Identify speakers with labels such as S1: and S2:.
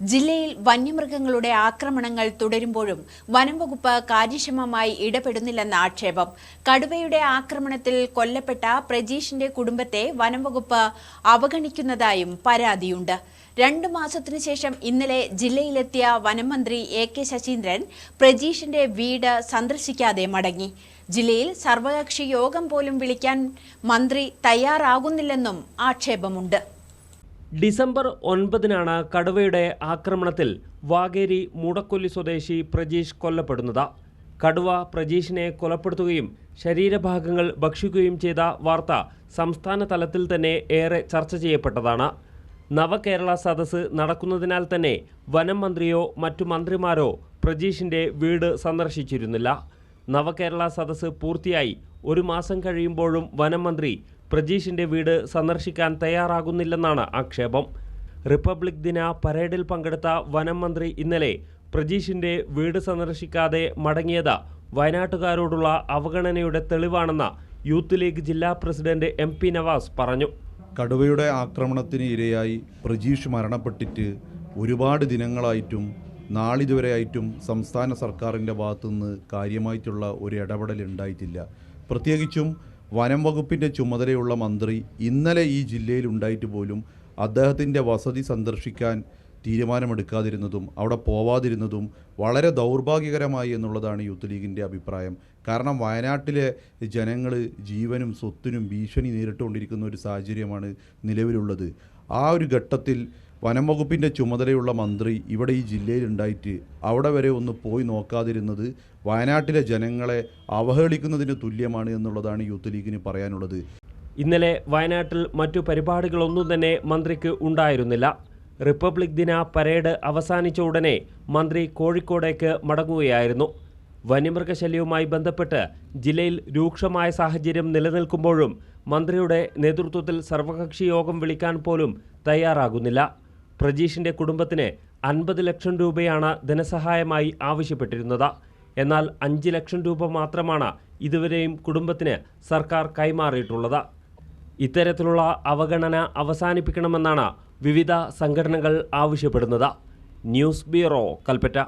S1: ജില്ലയിൽ വന്യമൃഗങ്ങളുടെ ആക്രമണങ്ങൾ തുടരുമ്പോഴും വനംവകുപ്പ് കാര്യക്ഷമമായി ഇടപെടുന്നില്ലെന്ന ആക്ഷേപം. കടുവയുടെ ആക്രമണത്തിൽ കൊല്ലപ്പെട്ട പ്രജീഷിന്റെ കുടുംബത്തെ വനംവകുപ്പ് അവഗണിക്കുന്നതായും പരാതിയുണ്ട്. രണ്ടു മാസത്തിനു ശേഷം ഇന്നലെ ജില്ലയിലെത്തിയ വനമന്ത്രി എ കെ ശശീന്ദ്രൻ പ്രജീഷിന്റെ വീട് സന്ദർശിക്കാതെ മടങ്ങി. ജില്ലയിൽ സർവകക്ഷി യോഗം പോലും വിളിക്കാൻ മന്ത്രി തയ്യാറാകുന്നില്ലെന്നും ആക്ഷേപമുണ്ട്.
S2: ഡിസംബർ ഒൻപതിനാണ് കടുവയുടെ ആക്രമണത്തിൽ വാഗേരി മൂടക്കൊല്ലി സ്വദേശി പ്രജീഷ് കൊല്ലപ്പെടുന്നത്. കടുവ പ്രജീഷിനെ കൊലപ്പെടുത്തുകയും ശരീരഭാഗങ്ങൾ ഭക്ഷിക്കുകയും ചെയ്ത വാർത്ത സംസ്ഥാന തലത്തിൽ തന്നെ ഏറെ ചർച്ച ചെയ്യപ്പെട്ടതാണ്. നവകേരള സദസ്സ് നടക്കുന്നതിനാൽ തന്നെ വനം മന്ത്രിയോ മറ്റു മന്ത്രിമാരോ പ്രജീഷിന്റെ വീട് സന്ദർശിച്ചിരുന്നില്ല. നവകേരള സദസ്സ് പൂർത്തിയായി ഒരു മാസം കഴിയുമ്പോഴും വനം മന്ത്രി പ്രജീഷിന്റെ വീട് സന്ദർശിക്കാൻ തയ്യാറാകുന്നില്ലെന്നാണ് ആക്ഷേപം. റിപ്പബ്ലിക് ദിന പരേഡിൽ പങ്കെടുത്ത വനം മന്ത്രി ഇന്നലെ പ്രജീഷിന്റെ വീട് സന്ദർശിക്കാതെ മടങ്ങിയത് വയനാട്ടുകാരോടുള്ള അവഗണനയുടെ തെളിവാണെന്ന് യൂത്ത് ലീഗ് ജില്ലാ പ്രസിഡന്റ് എം പി നവാസ് പറഞ്ഞു.
S3: കടുവയുടെ ആക്രമണത്തിന് ഇരയായി പ്രജീഷ് മരണപ്പെട്ടിട്ട് ഒരുപാട് ദിനങ്ങളായിട്ടും നാളിതുവരെയായിട്ടും സംസ്ഥാന സർക്കാരിന്റെ ഭാഗത്തുനിന്ന് കാര്യമായിട്ടുള്ള ഒരു ഇടപെടൽ ഉണ്ടായിട്ടില്ല. പ്രത്യേകിച്ചും വനം വകുപ്പിന്റെ ചുമതലയുള്ള മന്ത്രി ഇന്നലെ ഈ ജില്ലയിൽ ഉണ്ടായിട്ട് പോലും അദ്ദേഹത്തിന്റെ വസതി സന്ദർശിക്കാൻ തീരുമാനമെടുക്കാതിരുന്നതും അവിടെ പോവാതിരുന്നതും വളരെ ദൗർഭാഗ്യകരമായി എന്നുള്ളതാണ് യൂത്ത് ലീഗിന്റെ അഭിപ്രായം. കാരണം വയനാട്ടിലെ ജനങ്ങൾ ജീവനും സ്വത്തിനും ഭീഷണി നേരിട്ടുകൊണ്ടിരിക്കുന്ന ഒരു സാഹചര്യമാണ് നിലവിലുള്ളത്. ആ ഒരു ഘട്ടത്തിൽ വനം വകുപ്പിന്റെ ചുമതലയുള്ള മന്ത്രി ഇവിടെ ഈ ജില്ലയിൽ ഉണ്ടായിട്ട് അവിടെ വരെ ഒന്ന് പോയി നോക്കാതിരുന്നത് വയനാട്ടിലെ ജനങ്ങളെ അവഹേളിക്കുന്നതിന് തുല്യമാണ് എന്നുള്ളതാണ് യൂത്ത് ലീഗിന് പറയാനുള്ളത്.
S2: ഇന്നലെ വയനാട്ടിൽ മറ്റു പരിപാടികളൊന്നും തന്നെ മന്ത്രിക്ക് ഉണ്ടായിരുന്നില്ല. റിപ്പബ്ലിക് ദിന പരേഡ് അവസാനിച്ച ഉടനെ മന്ത്രി കോഴിക്കോടേക്ക് മടങ്ങുകയായിരുന്നു. വന്യമൃഗശല്യവുമായി ബന്ധപ്പെട്ട് ജില്ലയിൽ രൂക്ഷമായ സാഹചര്യം നിലനിൽക്കുമ്പോഴും മന്ത്രിയുടെ നേതൃത്വത്തിൽ സർവകക്ഷി യോഗം വിളിക്കാൻ പോലും തയ്യാറാകുന്നില്ല. പ്രജീഷിന്റെ കുടുംബത്തിന് അൻപത് ലക്ഷം രൂപയാണ് ധനസഹായമായി ആവശ്യപ്പെട്ടിരുന്നത്. എന്നാൽ അഞ്ച് ലക്ഷം രൂപ മാത്രമാണ് ഇതുവരെയും കുടുംബത്തിന് സർക്കാർ കൈമാറിയിട്ടുള്ളത്. ഇത്തരത്തിലുള്ള അവഗണന അവസാനിപ്പിക്കണമെന്നാണ് വിവിധ സംഘടനകൾ ആവശ്യപ്പെടുന്നത്. News bureau Kalpetta.